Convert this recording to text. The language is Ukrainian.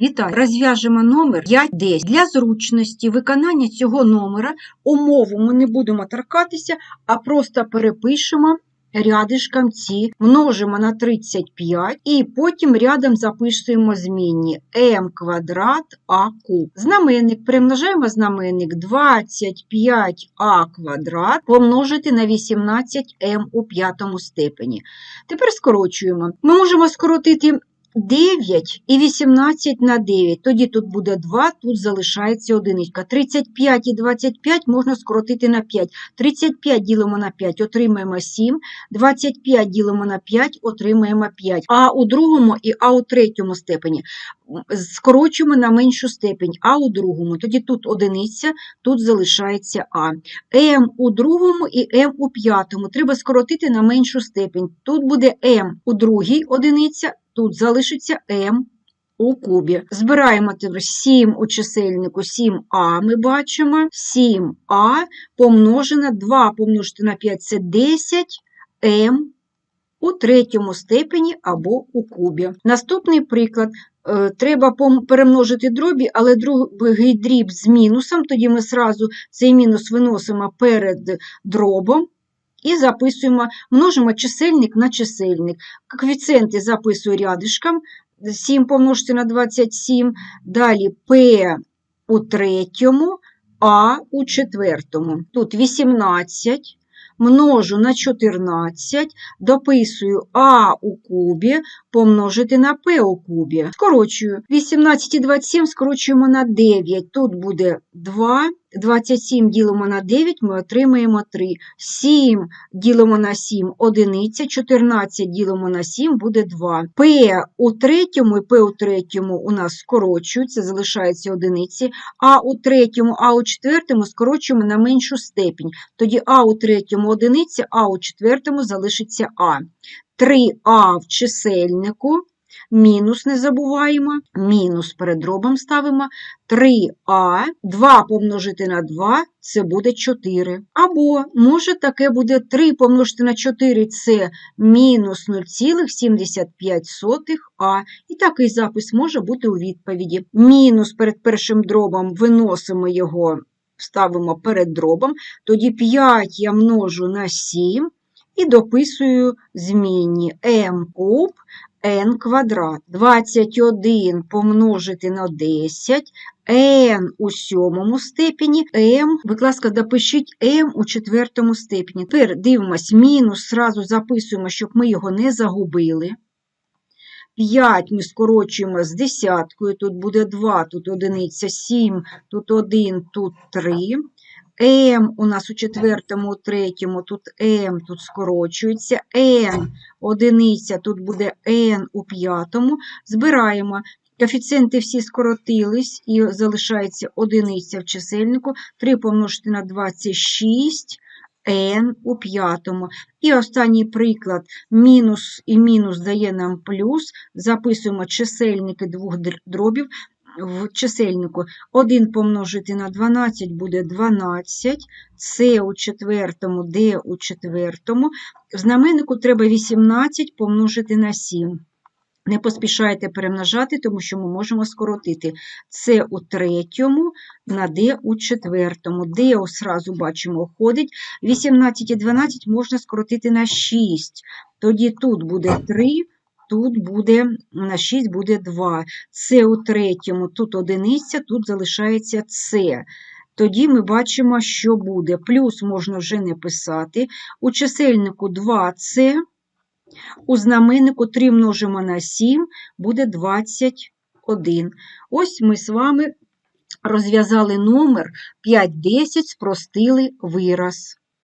Вітаю! Розв'яжемо номер 510. Для зручності виконання цього номера умову ми не будемо торкатися, а просто перепишемо рядишком ці, множимо на 35 і потім рядом записуємо змінні m квадрат а куб. Знаменник перемножаємо знаменник 25а квадрат помножити на 18m у п'ятому степені. Тепер скорочуємо. Ми можемо скоротити 9 і 18 на 9. Тоді тут буде 2, тут залишається одиничка. 35 і 25 можна скоротити на 5. 35 ділимо на 5, отримаємо 7. 25 ділимо на 5, отримаємо 5. А у другому і А у третьому степені скорочуємо на меншу степень, А у другому. Тоді тут одиниця, тут залишається А. М у другому і М у п'ятому. Треба скоротити на меншу степень. Тут буде М у другій одиниця, тут залишиться М у кубі. Збираємо тепер 7 у чисельнику 7а ми бачимо. 7а помножено 2 помножити на 5 це 10 М у третьому степені або у кубі. Наступний приклад. Е, Треба перемножити дробі, але другий дріб з мінусом, тоді ми сразу цей мінус виносимо перед дробом і записуємо, множимо чисельник на чисельник. Коефіцієнти записую рядишком. 7 помножити на 27, далі P у третьому, А у четвертому. Тут 18 множу на 14, дописую А у кубі помножити на П у кубі. Скорочую. 18 і 27 скорочуємо на 9. Тут буде 2. 27 ділимо на 9, ми отримаємо 3. 7 ділимо на 7 – одиниця, 14 ділимо на 7 буде 2. П у третьому і П у третьому у нас скорочується, залишається одиниці, а у третьому, а у четвертому скорочуємо на меншу степінь. Тоді А у третьому одиниця, а у четвертому залишиться А. 3А в чисельнику, мінус не забуваємо, мінус перед дробом ставимо, 3А, 2 помножити на 2 – це буде 4. Або, може, таке буде 3 помножити на 4 – це мінус 0,75А. І такий запис може бути у відповіді. Мінус перед першим дробом виносимо його, ставимо перед дробом, тоді 5 я множу на 7 і дописую змінні m куб n квадрат. 21 помножити на 10, n у сьомому степені, m, будь ласка, допишіть m у четвертому степені. Тепер дивимось, мінус, зразу записуємо, щоб ми його не загубили. 5 ми скорочуємо з десяткою, тут буде 2, тут одиниця, 7, тут 1, тут 3. М у нас у четвертому, у третьому, тут М, тут скорочується, Н одиниця, тут буде Н у п'ятому. Збираємо. Коефіцієнти всі скоротились і залишається одиниця в чисельнику. 3 помножити на 26, n у п'ятому. І останній приклад. Мінус і мінус дає нам плюс. Записуємо чисельники двох дробів в чисельнику 1 помножити на 12 буде 12, С у четвертому, Д у четвертому. В знаменнику треба 18 помножити на 7. Не поспішайте перемножати, тому що ми можемо скоротити С у третьому на Д у четвертому. Д одразу бачимо входить. 18 і 12 можна скоротити на 6. Тоді тут буде 3 тут буде на 6 буде 2. С у третьому, тут одиниця, тут залишається С. Тоді ми бачимо, що буде. Плюс можна вже не писати. У чисельнику 2С, у знаменнику 3 множимо на 7, буде 21. Ось ми з вами розв'язали номер 510, спростили вираз.